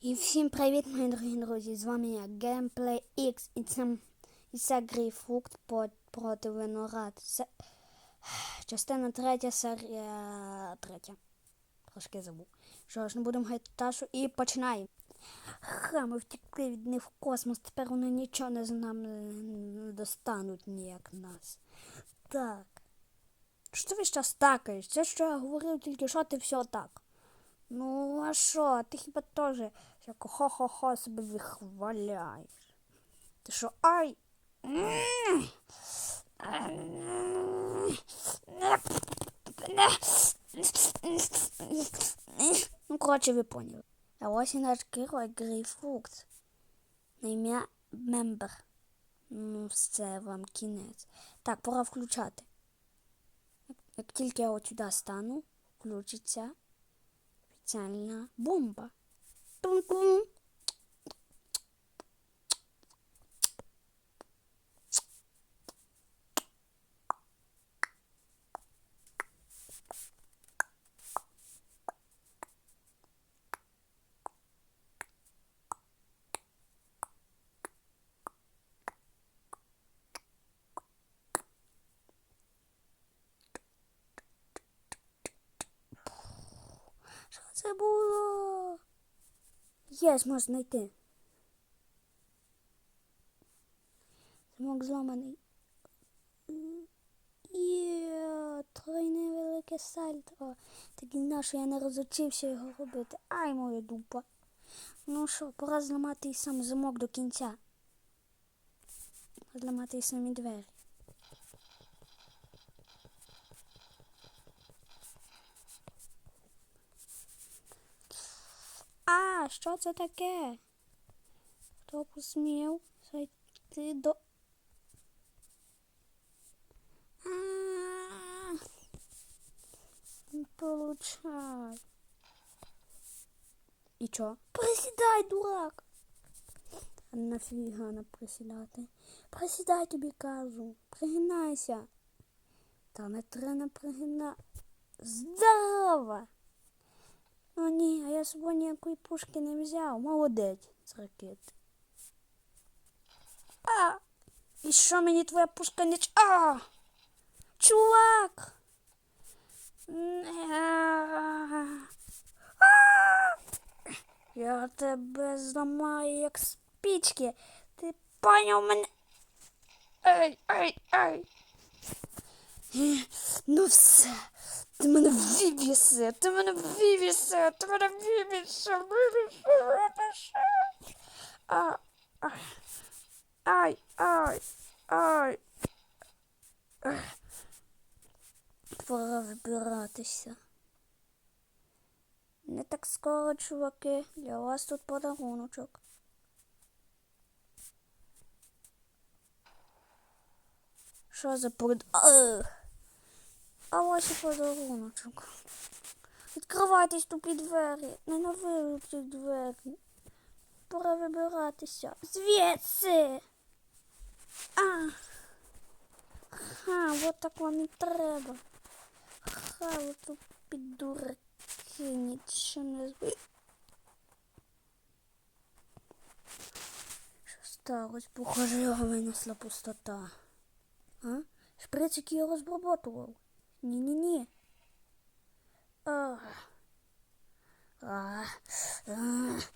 І всім привіт, мої дорогі друзі! З вами я Gameplay X і це, і це Грейпфрукт по- проти виноград. Це частина третя, серія третя. Трошки забув. Що ж, не будемо гайти ташу і починаємо. Ха, ми втекли від них в космос, тепер вони нічого не з нами не достануть ніяк нас. Так. Що ти весь час такаєш? Це що я говорив, тільки що ти все так. Ну, а що, ти хіба теж всяко хо-хо-хо себе вихваляєш? Ти що, ай? Ну, коротше, ви поняли. А ось і наш герой Грейпфрукт. На ім'я Мембер. Ну, все вам кінець. Так, пора включати. Як тільки я от сюди стану, включиться спеціальна бомба. Тум-тум. Це було? Є, зможу знайти. Замок зламаний. Є, тройне велике сальто. Так і на що я не розучився його робити. Ай, моя дупа. Ну що, пора зламати і сам замок до кінця. Зламати і самі двері. А, що це таке? Хто посмів зайти до. Получай. І чо? Присідай, дурак. Нафіга не присідати? Присідай тобі кажу. Пригинайся. Та не треба пригина. Здорово! О, ні, а я з собою ніякої пушки не взяв. Молодець з ракети. А! І що мені твоя пушка не... А! Чувак! А! Я тебе зламаю, як спічки. Ти поняв мене. Ей, ей, ей. Ну все. Ти мене вивіси, ти мене вивіси, ти мене вивіси, вивіси, вивіси. А, ай, ай, ай. Пора вибиратися. Не так скоро, чуваки. Для вас тут подаруночок. Що за. Ех. А ось і подаруночок. Відкривайтесь тупі двері. Ненавижу ці двері. Пора вибиратися. Звідси. А. Ха, от так вам і треба. Ха, ви тупі дураки. Нічого не зби. Що сталося? Похоже, його винесла пустота. А? Шприц, який я розброботував. Ні-ні-ні. Ах. Ах. Ах.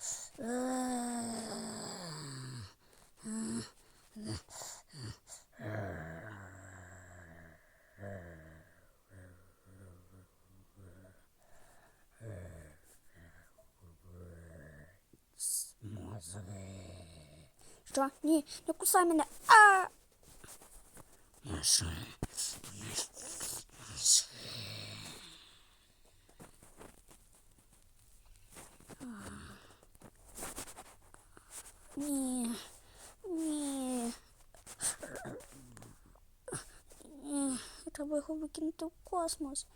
Що? Ні, не кусай мене. А! Ні. Ні. Ні. Треба його викинути в космос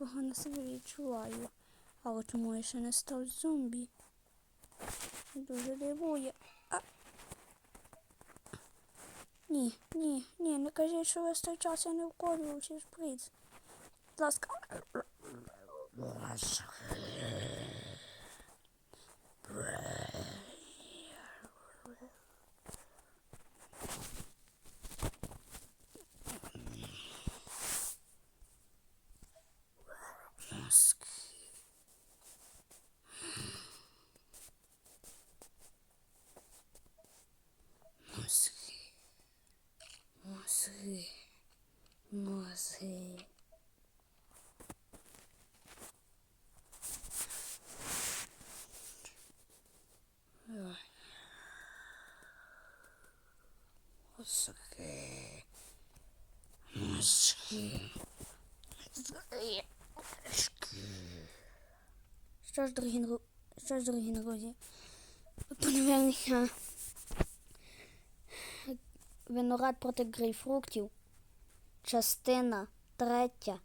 погано себе відчуваю. Але чому я ще не став зомбі? Дуже дивує. А. Ні, ні, ні, не кажіть, що весь той час я не вколювався шприц. Будь ласка. Мозги. Мозги. Що ж, дорогі, що ж, дорогі друзі, ви подивилися Виноград проти грейпфруктів. Частина третя,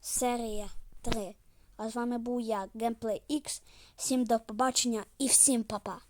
серія 3. А з вами був я, Gameplay X. Всім до побачення і всім па-па.